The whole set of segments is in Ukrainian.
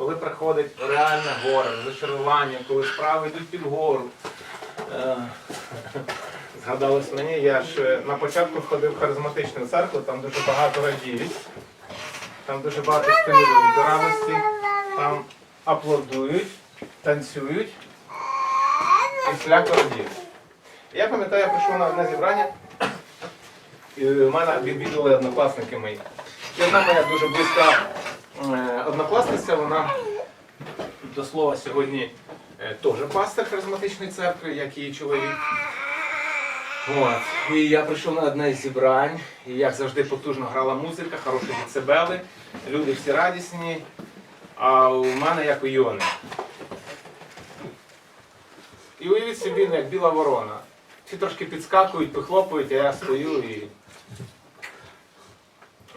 коли приходить реальне горе, розчарування, коли справи йдуть під гору. Е, Згадалось мені, я ж на початку входив в харизматичну церкву, там дуже багато радіють, там дуже багато стимулюють до радості, там аплодують, танцюють і всіляко радіють. Я пам'ятаю, я прийшов на одне зібрання, і в мене відвідували однокласники мої. І одна моя дуже близька однокласниця, вона до слова сьогодні е, теж пастор харизматичної церкви, як її чоловік. От. І я прийшов на одне з зібрань, і як завжди потужно грала музика, хороші децибели, люди всі радісні, а у мене як у Йони. І уявіть собі, ну, як біла ворона. Всі трошки підскакують, похлопують, а я стою і.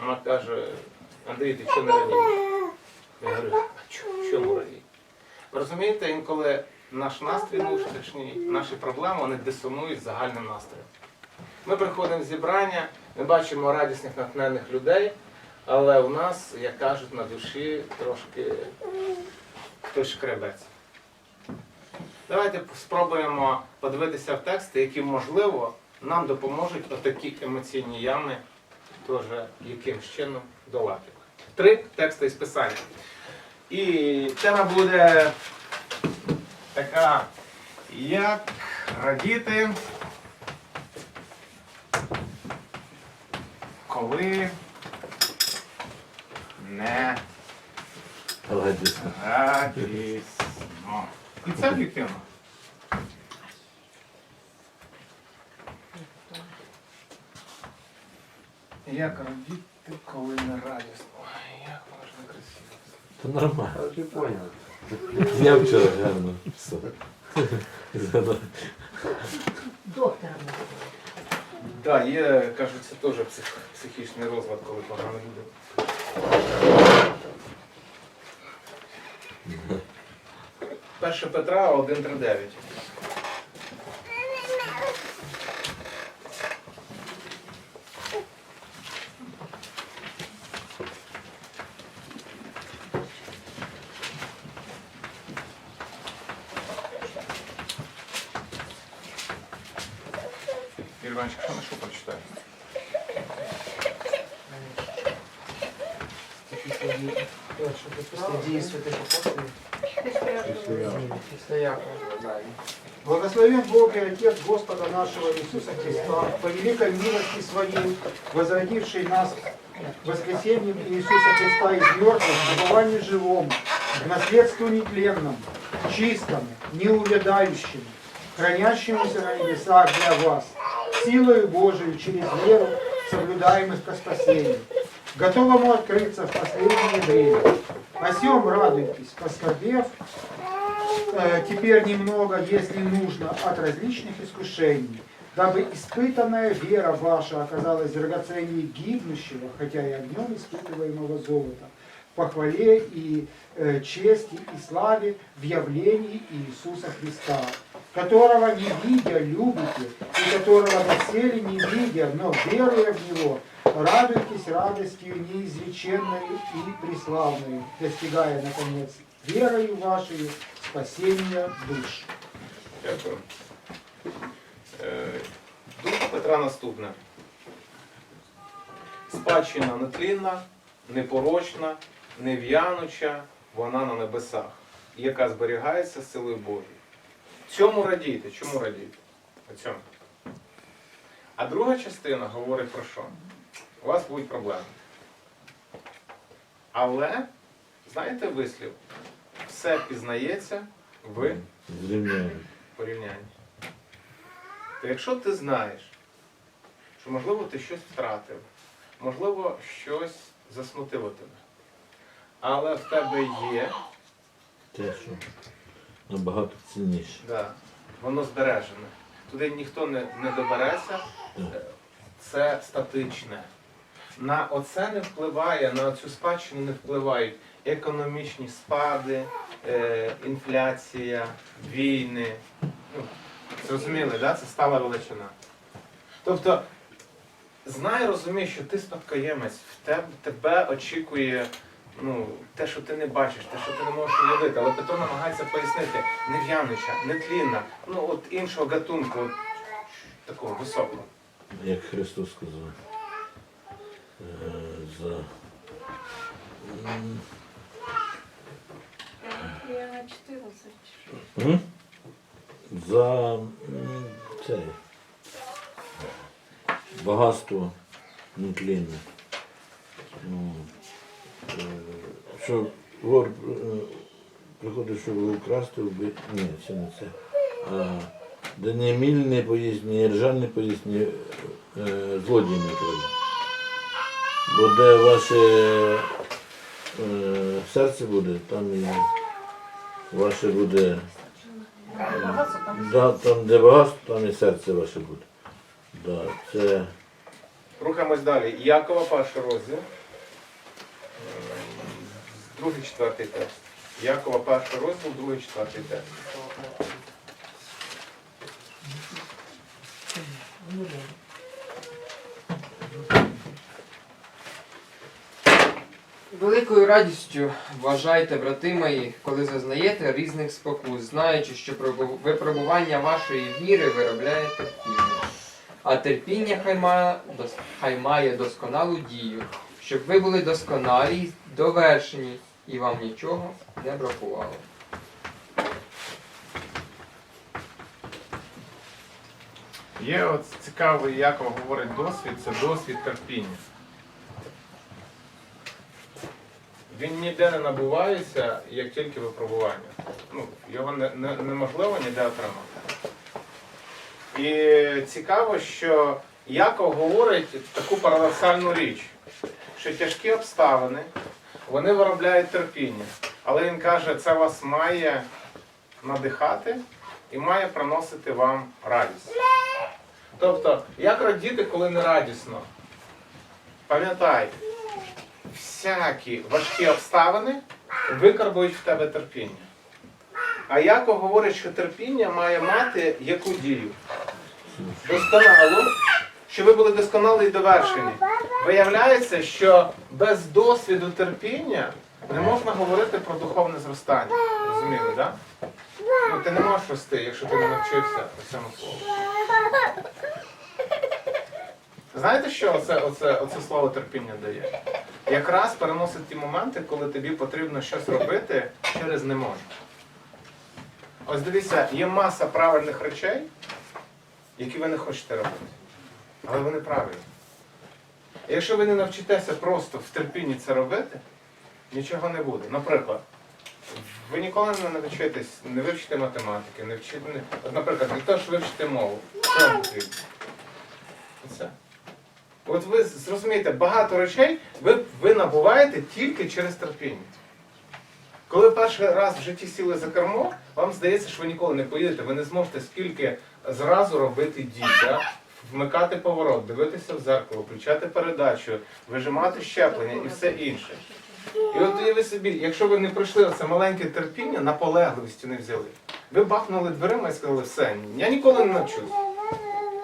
Вона каже, Андрій, ти чого не радієш? Я говорю, а чому, чому радій? Ви розумієте, інколи наш настрій внутрішній, наші проблеми, вони дисонують загальним настроєм. Ми приходимо в зібрання, ми бачимо радісних, натхнених людей, але у нас, як кажуть, на душі трошки хтось шкребеться. Давайте спробуємо подивитися в тексти, які, можливо, нам допоможуть отакі емоційні ями теж якимсь чином долати. Три тексти із писання. І тема буде така, як радіти, коли не Радісно. радісно. І це об'єктивно. Як радіти, коли не радісно. Ой, як воно ж некрасиво. Та нормально. Я вже понял. Я вчора гарно. Все. Згадав. Доктором. Так, є, кажуть, це теж псих, психічний розлад, коли погано люди. Перше Петра 1.3.9. Іванович, що на що. Благословен Бог и Отец Господа нашего Иисуса Христа, по великой милости Своей, возродивший нас воскресением Иисуса Христа из мертвых, к упованию живому, к наследству нетленному, чистому, неувядающему, хранящемуся на небесах для вас, силою Божией через веру, соблюдаемых ко спасению, готовому открыться в последнее время. О сем радуйтесь, поскорбев, э, теперь немного, если нужно, от различных искушений, дабы испытанная вера ваша оказалась драгоценнее гибнущего, хотя и огнем испытываемого золота, похвале и э, чести и славе в явлении Иисуса Христа, которого не видя любите, и которого доселе не видя, но веруя в Него, радуйтесь радостью неизреченной и преславной, достигая, наконец, верою вашей спасения душ. Дякую. Е, Думка Петра наступна. Спадщина нетлінна, непорочна, нев'януча, вона на небесах, яка зберігається силою Божою. Цьому радійте. Чому радійте? У цьому. А друга частина говорить про що? У вас будуть проблеми. Але, знаєте вислів, все пізнається в порівнянні. То якщо ти знаєш, що можливо ти щось втратив, можливо, щось засмутило тебе, але в тебе є, Те, що набагато цінніше. да, воно збережене. Туди ніхто не, не добереться, це статичне. На оце не впливає, на цю спадщину не впливають економічні спади, е, інфляція, війни. Ну, зрозуміли, да? це стала величина. Тобто, знай, розумій, що ти спадкоємець, в тебе, тебе очікує ну, те, що ти не бачиш, те, що ти не можеш уявити. Але Петро намагається пояснити нев'янича, нетлінна, ну от іншого гатунку, от, такого високого. Як Христос сказав. е, За... Я на 14. м? За це, багатство нетлінне. Ну, що вор е, приходить, щоб украсти, вбити. Ні, це не це. А, де не поїсть, ні ржан не поїсть, ні е, злодій не прийде. Бо де ваше е, серце буде, там і ваше буде. Да, там, де багатство, там і серце ваше буде. Да, це Рухаємось далі. Якова перший розділ. Другий, четвертий текст. Якова перший розділ, другий, четвертий текст. Великою радістю вважайте, брати мої, коли зазнаєте різних спокус, знаючи, що випробування вашої віри виробляє терпіння. А терпіння хай має, хай має досконалу дію, щоб ви були досконалі довершені, і вам нічого не бракувало. Є от цікавий, Яков говорить досвід, це досвід терпіння. Він ніде не набувається, як тільки випробування. Ну, його не, не- неможливо ніде отримати. І цікаво, що Яков говорить таку парадоксальну річ, що тяжкі обставини, вони виробляють терпіння. Але він каже, це вас має надихати і має приносити вам радість. Тобто, як радіти, коли не радісно? Пам'ятай, всякі важкі обставини викарбують в тебе терпіння. А Яков говорить, що терпіння має мати яку дію? Досконалу, що ви були досконалі і довершені. Виявляється, що без досвіду терпіння не можна говорити про духовне зростання. Розуміли, так? Да? Ну, ти не можеш рости, якщо ти не навчився цьому слову. Знаєте, що оце, оце, оце слово терпіння дає? Якраз переносить ті моменти, коли тобі потрібно щось робити через не можу. Ось дивіться, є маса правильних речей, які ви не хочете робити. Але вони правильні. Якщо ви не навчитеся просто в терпінні це робити, нічого не буде. Наприклад, ви ніколи не навчитесь, не вивчите математики, не вчите. От, наприклад, для того, щоб вивчити мову, що? Оце. От ви зрозумієте, багато речей ви, ви набуваєте тільки через терпіння. Коли перший раз в житті сіли за кермо, вам здається, що ви ніколи не поїдете, ви не зможете скільки зразу робити дій, да? Вмикати поворот, дивитися в зеркало, включати передачу, вижимати щеплення і все інше. І от уяви собі, якщо ви не пройшли це маленьке терпіння, наполегливістю не взяли. Ви бахнули дверима і сказали, все, я ніколи не навчусь.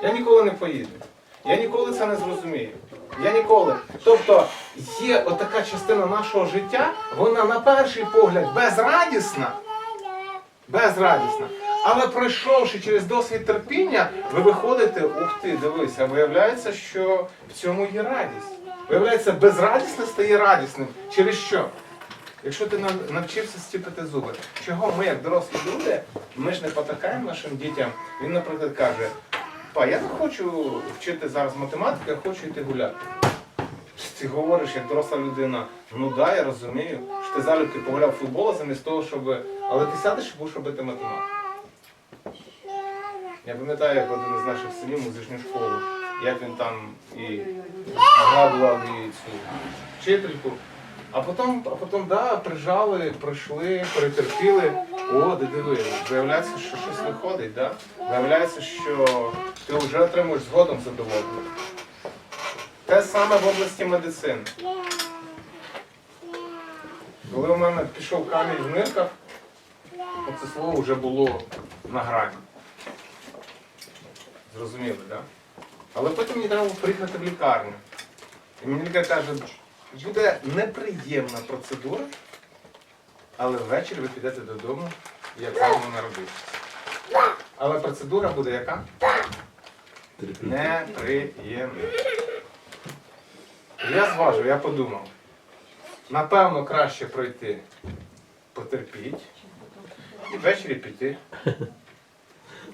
Я ніколи не поїду. Я ніколи це не зрозумію. Я ніколи. Тобто є отака частина нашого життя, вона на перший погляд безрадісна. Безрадісна. Але пройшовши через досвід терпіння, ви виходите, ух ти, дивись, а виявляється, що в цьому є радість. Виявляється, безрадісне стає радісним. Через що? Якщо ти навчився стіпити зуби, чого ми, як дорослі люди, ми ж не потакаємо нашим дітям. Він, наприклад, каже, па, я не хочу вчити зараз математику, я хочу йти гуляти. Ти говориш, як доросла людина, ну да, я розумію, що ти залюбки погуляв футбол замість того, щоб. Але ти сядеш і будеш робити математику. Я пам'ятаю, як один із наших синів музичну школу, як він там і згадував і цю вчительку. А потім, а потім, да, прижали, пройшли, перетерпіли. О, де диви, виявляється, що щось виходить, да? Виявляється, що ти вже отримуєш згодом задоволення. Те саме в області медицини. Коли у мене пішов камінь в нирках, оце слово вже було на грані. Зрозуміли, так? Да? Але потім мені треба приїхати в лікарню. І мені лікар каже, буде неприємна процедура, але ввечері ви підете додому, як вам народився. Але процедура буде яка? Неприємна. Я зважив, я подумав. Напевно, краще пройти, потерпіть і ввечері піти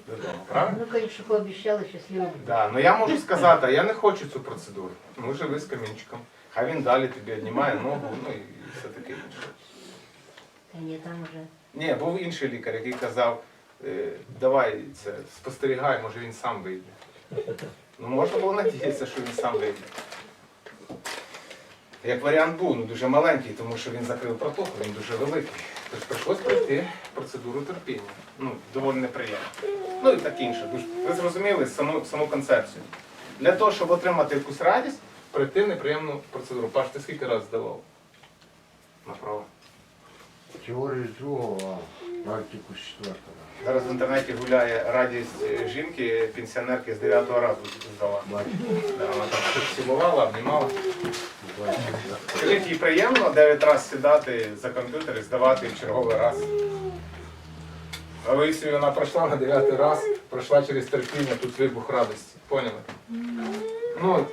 додому. Правильно? Ну, конечно, пообещала счастливого. Да, ну я можу сказати, а я не хочу цю процедуру. Ну, живи з камінчиком. Хай він далі тобі однімає ногу, ну і все таке інше. Да нет, там уже. Ні, був інший лікар, який казав, е, давай це, спостерігай, може він сам вийде. Ну можна було надіятися, що він сам вийде. Як варіант був, ну дуже маленький, тому що він закрив протоку, він дуже великий. Тож прийшлось пройти процедуру терпіння. Ну, доволі неприємно. Ну і так інше. Ви зрозуміли саму, саму концепцію. Для того, щоб отримати якусь радість, пройти неприємну процедуру. Паш, ти скільки разів здавав? Направо. Теорію другого, Зараз в інтернеті гуляє радість жінки, пенсіонерки з 9 разу здала. Да, Вона там щось цілувала, обнімала. Скажіть, їй приємно 9 разів сідати за комп'ютер і здавати в черговий раз. А ви якщо вона пройшла на 9 раз, пройшла через терпіння, тут вибух радості. Поняли? Ну,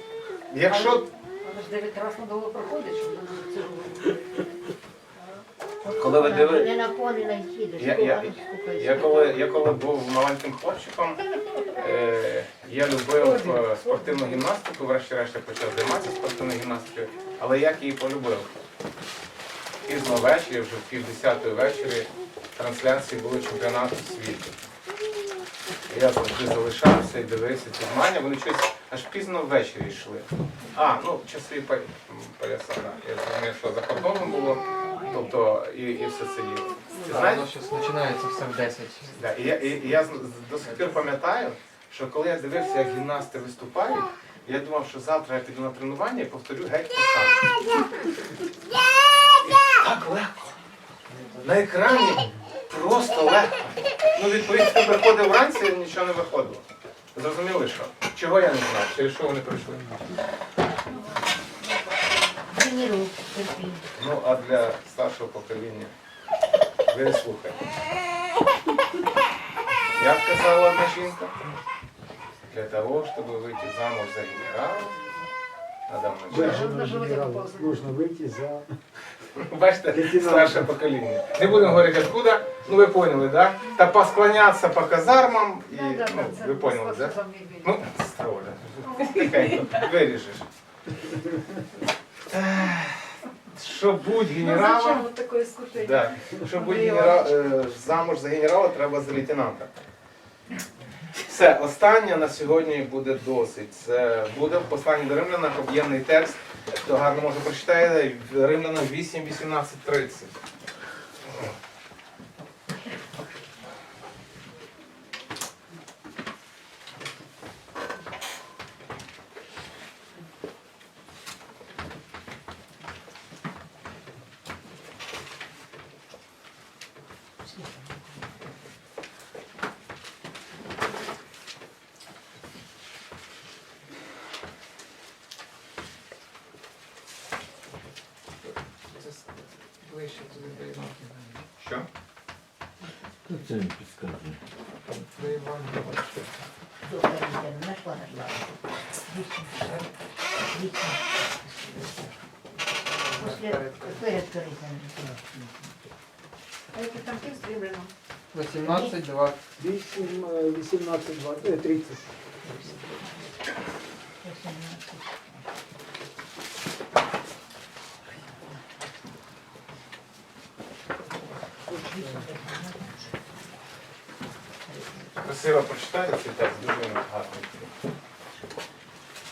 якщо Але ж 9 разів надовго проходить, щоб на цього. Коли ви диви- Не на да Я- я- Я коли, я коли був маленьким хлопчиком, е, я любив е, спортивну гімнастику, врешті-решт я почав займатися спортивною гімнастикою, але як її полюбив? Пізно ввечері, вже в пів десятої вечері, трансляції були чемпіонату світу. Я завжди залишався і дивився ці змагання, вони щось аж пізно ввечері йшли. А, ну па- пояса, да. Я зрозумів, що за кордоном було, тобто і, і все це є. Знаєш, починається все в 10. Да, і я, і, і я до сих пір пам'ятаю, що коли я дивився, як гімнасти виступають, я думав, що завтра я піду на тренування і повторю геть саме. Так легко. На екрані просто легко. Ну, відповідно, приходив вранці і нічого не виходило. Зрозуміли, що? Чого я не знав, через що вони прийшли. Тренируй, терпи. Ну, а для старшого покоління ви слухайте. Як казала одна жінка, для того, щоб вийти замуж за генерала, надо Даже вначале. на генерала нужно выйти за... Бачите, старше покоління. Не будемо говорити откуда, ну ви поняли, да? Та посклонятися по казармам і Да, да, ну, да, це ви поняли, да? просто замігання. Ну, строля. Тихенько, виріжеш. Щоб будь Ну, генералом. Да. Щоб бути генера... е, замуж за генерала, треба за лейтенанта. Все, останнє на сьогодні буде досить. Це буде в посланні до римлянах об'ємний текст. Хто гарно може прочитати, римлянам 8, 18, 30. Що? Хто це не підказує? Лидия, нашла, нашла. Вісім. Вісім. Перед корисом. А який там текст римлянам? 18, 20. 8, э, 18, 20, э, 30. Красиво прочитайте цей текст, дуже гарний.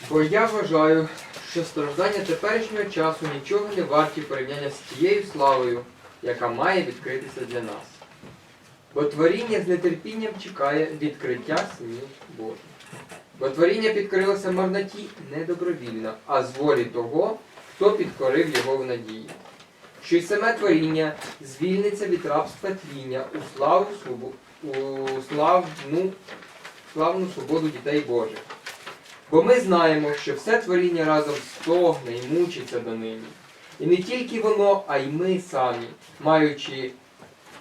Бо я вважаю, що страждання теперішнього часу нічого не варті порівняння з тією славою, яка має відкритися для нас. Бо творіння з нетерпінням чекає відкриття синів Божих. Бо творіння підкорилося марноті не добровільно, а з волі того, хто підкорив його в надії. Що й саме творіння звільниться від рабства тління у славу славну, славну свободу дітей Божих. Бо ми знаємо, що все творіння разом стогне і мучиться донині. І не тільки воно, а й ми самі, маючи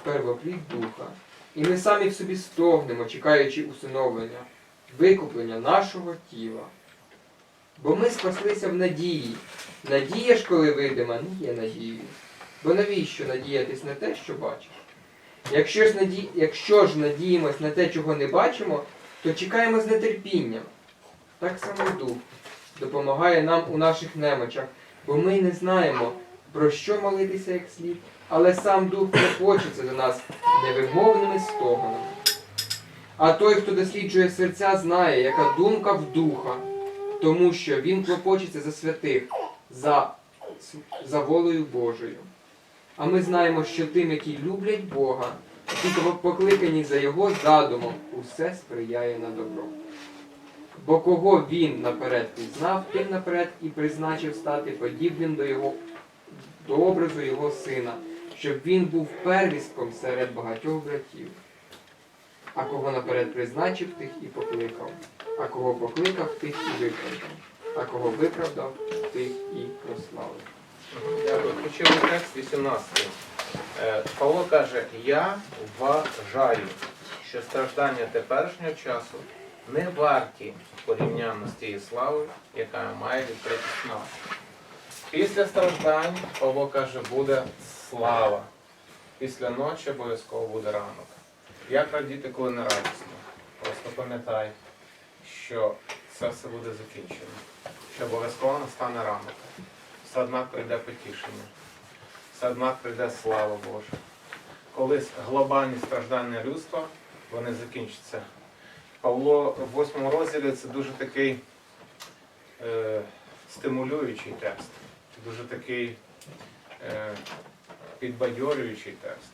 первоплід духа. І ми самі в собі стогнемо, чекаючи усиновлення, викуплення нашого тіла. Бо ми спаслися в надії. Надія ж, коли видима, не є надією. Бо навіщо надіятись на те, що бачиш? Якщо ж, наді... Якщо ж надіємось на те, чого не бачимо, то чекаємо з нетерпінням. Так само дух допомагає нам у наших немочах, бо ми не знаємо, про що молитися як слід, але сам дух клопочеться до нас невимовними стогонами. А той, хто досліджує серця, знає, яка думка в духа, тому що він клопочеться за святих, за, за волею Божою. А ми знаємо, що тим, які люблять Бога, ті, покликані за Його задумом, усе сприяє на добро. Бо кого він наперед пізнав, тим наперед і призначив стати подібним до його до образу його сина, щоб він був первістком серед багатьох братів. А кого наперед призначив, тих і покликав, а кого покликав, тих і виправдав, а кого виправдав, тих і прославив. Дякую. Ключовий текст 18. Е, Павло каже, я вважаю, що страждання теперішнього часу не варті порівняння з тією славою, яка має відкритись нас. Після страждань, Павло каже, буде слава. Після ночі обов'язково буде ранок. Як радіти, коли не радісно? Просто пам'ятай, що це все буде закінчено. Що обов'язково настане ранок однак прийде потішення, все однак прийде слава Божа. Колись глобальні страждання людства, вони закінчаться. Павло в восьмому розділі це дуже такий е, стимулюючий текст, дуже такий е, підбадьорюючий текст.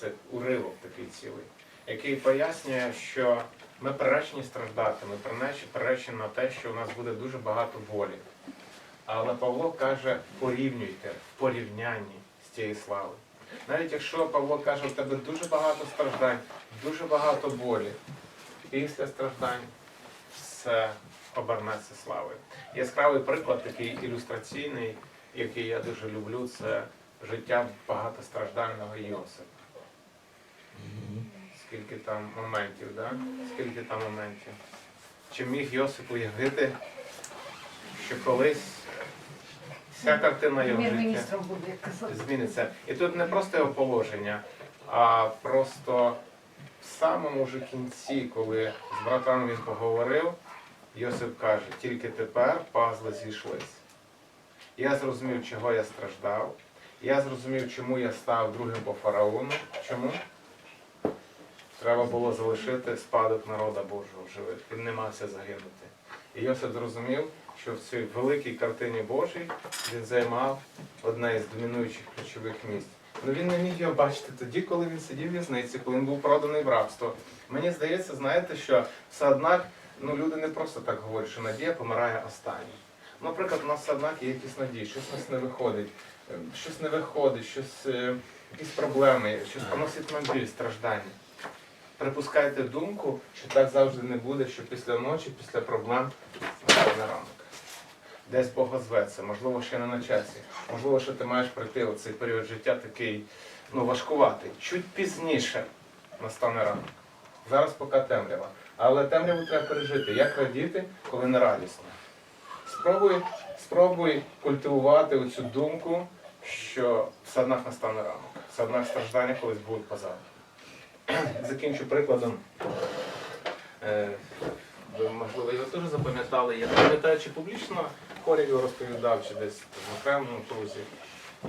Це уривок такий цілий, який пояснює, що ми приречені страждати, ми приречені- на те, що у нас буде дуже багато болі. Але Павло каже, порівнюйте в порівнянні з тією славою. Навіть якщо Павло каже, у тебе дуже багато страждань, дуже багато болі, після страждань все обернеться славою. Яскравий приклад, такий ілюстраційний, який я дуже люблю, це життя багатостраждального Йосипа. Скільки там моментів, да? Скільки там моментів. Чи міг Йосип уявити, що колись вся картина його життя Прем'єр-міністром буде, як казати. зміниться. І тут не просто його положення, а просто в самому ж кінці, коли з братами він поговорив, Йосип каже, тільки тепер пазли зійшлись. Я зрозумів, чого я страждав. Я зрозумів, чому я став другим по фараону. Чому? Треба було залишити спадок народа Божого в живих. Він не мався загинути. І Йосип зрозумів, що в цій великій картині Божій він займав одне із домінуючих ключових місць. Ну він не міг його бачити тоді, коли він сидів в в'язниці, коли він був проданий в рабство. Мені здається, знаєте, що все однак ну, люди не просто так говорять, що надія помирає останній. Наприклад, у нас все однак є якісь надії, щось у нас не виходить, е, щось не виходить, щось, е, якісь проблеми, щось поносить нам біль, страждання. Припускайте думку, що так завжди не буде, що після ночі, після проблем настане ранок. Десь Бог озветься, можливо, ще не на часі. Можливо, що ти маєш пройти оцей період життя такий ну, важкуватий. Чуть пізніше настане ранок. Зараз поки темрява. Але темряву треба пережити. Як радіти, коли не радісно? Спробуй, спробуй культивувати оцю думку, що все однак настане ранок. Все однак страждання колись будуть позаду. Закінчу прикладом. Ви, можливо, його теж запам'ятали. Я пам'ятаю, чи публічно хорі його розповідав, чи десь в окремому крузі.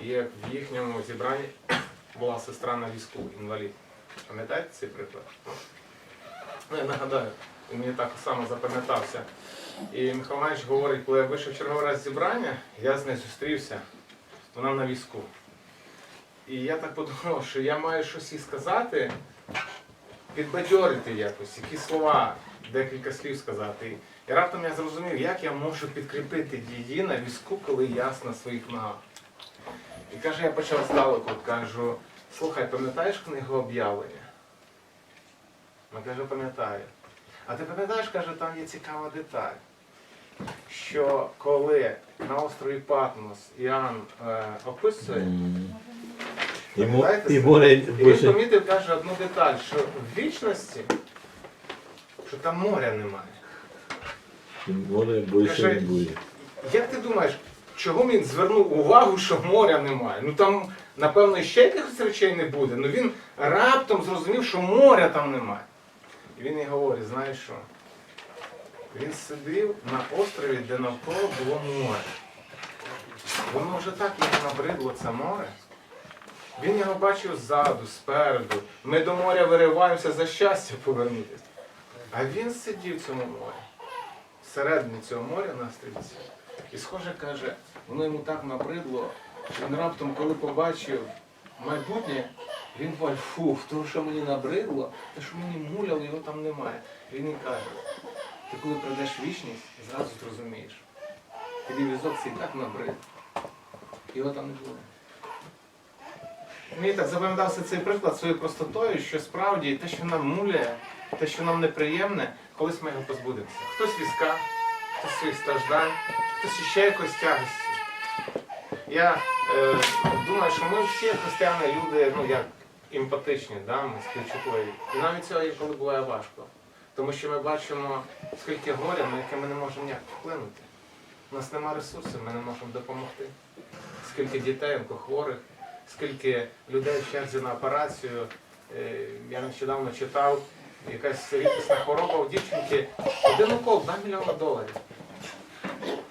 Є в їхньому зібранні була сестра на візку, інвалід. Пам'ятаєте цей приклад? Ну, я нагадаю, він мені так само запам'ятався. І Михайло говорить, коли я вийшов черговий раз зібрання, я з нею зустрівся, вона на візку. І я так подумав, що я маю щось їй сказати, підбадьорити якось, якісь слова, декілька слів сказати. І раптом я зрозумів, як я можу підкріпити її на візку, коли я на своїх ногах. І каже, я почав здалеку, кажу, слухай, пам'ятаєш книгу об'явлення? Вона каже, пам'ятаю. А ти пам'ятаєш, каже, там є цікава деталь. що коли на острові Патмос Іоанн е, описує. І, і і він помітив, каже одну деталь, що в вічності, що там моря немає. море більше не буде. Як ти думаєш, чого він звернув увагу, що моря немає? Ну там, напевно, ще якихось речей не буде. Ну він раптом зрозумів, що моря там немає. І він і говорить, знаєш що? Він сидів на острові, де навколо було море. Воно вже так йому набридло це море. Він його бачив ззаду, спереду. Ми до моря вириваємося за щастя повернутися. А він сидів в цьому морі всередині цього моря на стрільці. І схоже каже, воно йому так набридло, що він раптом, коли побачив майбутнє, він говорить, фу, то, що мені набридло, те, що мені муляло, його там немає. І він їй каже, ти коли прийдеш вічність, зразу зрозумієш. Тобі візок цей так набрид. Його там не буде. Мені так запам'ятався цей приклад своєю простотою, що справді те, що нам муляє, те, що нам неприємне, колись ми його позбудемося. Хтось візка, хтось своїх страждань, хтось іще якоїсь тягості. Я е, думаю, що ми всі християни люди, ну як емпатичні, да? ми співчутливі. І навіть цього коли буває важко. Тому що ми бачимо, скільки горя, на яке ми не можемо ніяк вплинути. У нас немає ресурсів, ми не можемо допомогти. Скільки дітей, онкохворих, скільки людей в черзі на операцію. Е, Я нещодавно читав, якась рідкісна хвороба у дівчинки, один укол 2 мільйони доларів.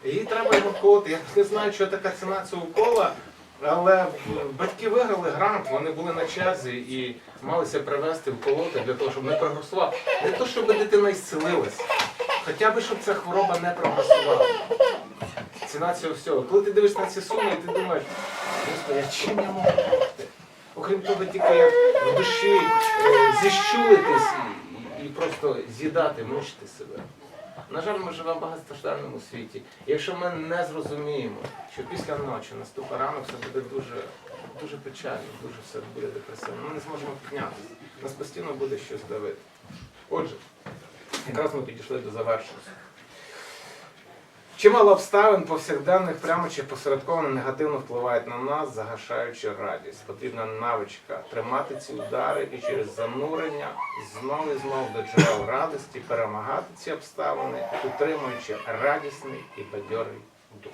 Їй треба його. Я не знаю, що така ціна цього укола, але батьки виграли грант, вони були на черзі і малися привезти вколоти для того, щоб не прогресував. Не то, щоб дитина ісцелилась, хоча б щоб ця хвороба не прогресувала. Ціна цього всього. Коли ти дивишся на ці суми, ти думаєш, Господи, чим я можу допомогти? Окрім того, тільки як в душі е, зіщулитись просто з'їдати, мучити себе. На жаль, ми живемо в багатостраждальному світі. Якщо ми не зрозуміємо, що після ночі наступа ранок, все буде дуже, дуже печально, дуже все буде депресивно. Ми не зможемо піднятися. Нас постійно буде щось давити. Отже, якраз ми підійшли до завершення. Чимало обставин повсякденних прямо чи посередковано негативно впливають на нас, загашаючи радість. Потрібна навичка тримати ці удари і через занурення знову і знову до джерел радості перемагати ці обставини, утримуючи радісний і бадьорий дух.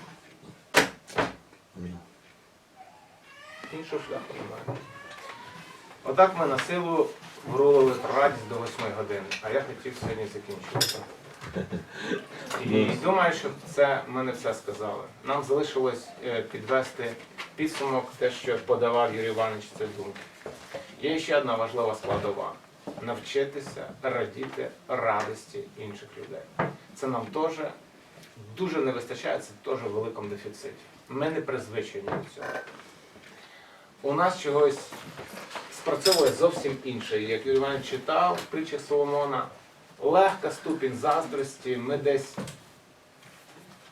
Іншого шляху немає. Отак ми на силу врулили радість до 8 години, а я хотів сьогодні закінчувати. І думаю, що це ми не все сказали. Нам залишилось е, підвести підсумок, те, що подавав Юрій Іванович це думки. Є ще одна важлива складова навчитися радіти радості інших людей. Це нам теж дуже не вистачає, це теж в великому дефіциті. Ми не призвичені до цього. У нас чогось спрацьовує зовсім інше. Як Юрій Іванович читав в притчах Соломона, легка ступінь заздрості. Ми десь,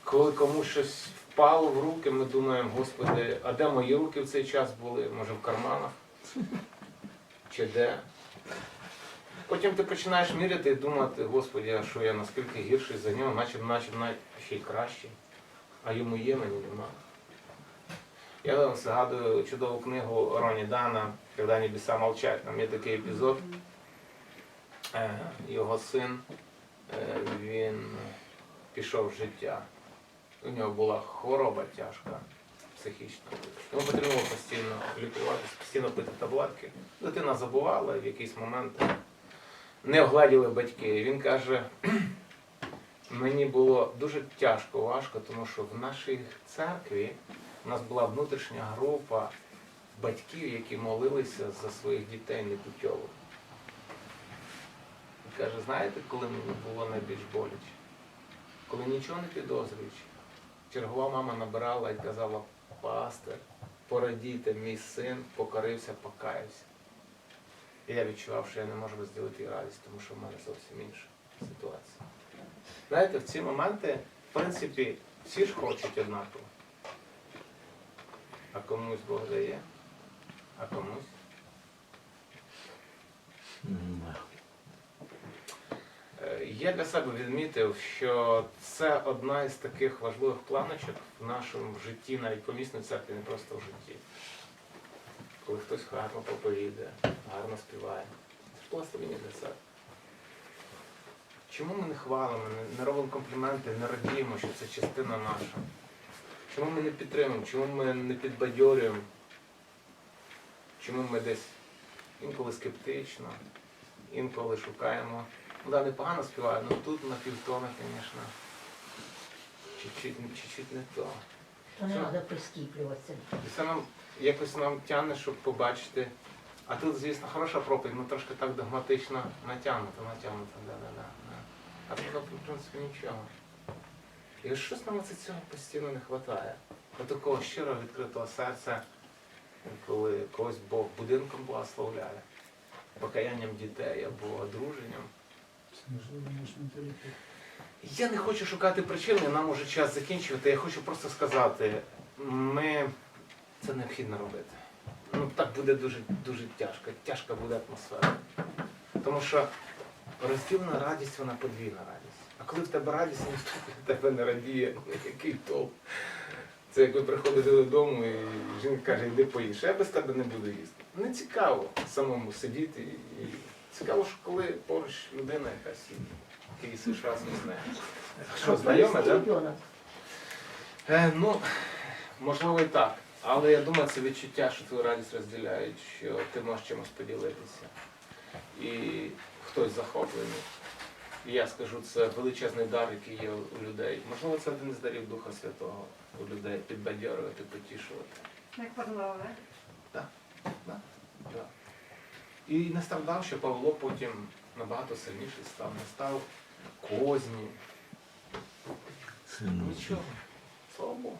коли комусь щось впало в руки, ми думаємо, Господи, а де мої руки в цей час були? Може в карманах? Чи де? Потім ти починаєш міряти і думати, Господи, а що я наскільки гірший за нього, наче, наче ще й кращий. А йому є, мені нема. Я згадую чудову книгу Роні Дана «Когда небеса молчать». Там є такий епізод. Е, Його син, е, він пішов з життя. У нього була хвороба тяжка, психічна. Йому потрібно постійно лікуватися, постійно пити таблетки. Дитина забувала в якийсь момент не огледіли батьки. Він каже, мені було дуже тяжко, важко, тому що в нашій церкві у нас була внутрішня група батьків, які молилися за своїх дітей непутьових. Каже, знаєте, коли мені було найбільш боляче? Коли нічого не підозрюючи. Чергова мама набирала і казала, пастир, порадійте, мій син покорився, покаявся. І я відчував, що я не можу розділити її радість, тому що в мене зовсім інша ситуація. Знаєте, в ці моменти, в принципі, всі ж хочуть однаково. А комусь Бог дає, а комусь. Я для себе відмітив, що це одна із таких важливих планочок в нашому житті, навіть помісної церкві, не просто в житті. Коли хтось гарно проповідує, гарно співає. Це ж благословення для церкви. Чому ми не хвалимо, не робимо компліменти, не радіємо, що це частина наша? Чому ми не підтримуємо, чому ми не підбадьорюємо? Чому ми десь інколи скептично, інколи шукаємо. Ну да, непогано співаю, але тут на півтона, звісно, чуть-чуть, чуть-чуть не то. То не треба прискіплюватися. І це нам якось нам тягне, щоб побачити. А тут, звісно, хороша проповідь, ну трошки так догматично натягнуто, натягнуто, да-да-да. да. А тут, в принципі, нічого. І ось щось нам оце цього постійно не вистачає. Такого щирого відкритого серця, коли когось Бог будинком благословляє, покаянням дітей або одруженням. Я не хочу шукати причини, нам уже час закінчувати. Я хочу просто сказати, ми це необхідно робити. Ну так буде дуже дуже тяжко. Тяжка буде атмосфера. Тому що розділена радість, вона подвійна радість. А коли в тебе радість, ніхто тебе не радіє, який толк. Це як ви приходите додому і жінка каже, йди поїж, я без тебе не буду їсти. Не цікаво самому сидіти. І цікаво, що коли поруч людина якась, і ти їсиш разом з нею. Що, знайоме, так? Е, ну, можливо і так. Але я думаю, це відчуття, що твою радість розділяють, що ти можеш чимось поділитися. І хтось захоплений. І я скажу, це величезний дар, який є у людей. Можливо, це один з дарів Духа Святого у людей підбадьорювати, потішувати. Як Павло, Да. І не страждав, що Павло потім набагато сильніший став, не став козні. Нічого. Слава Богу.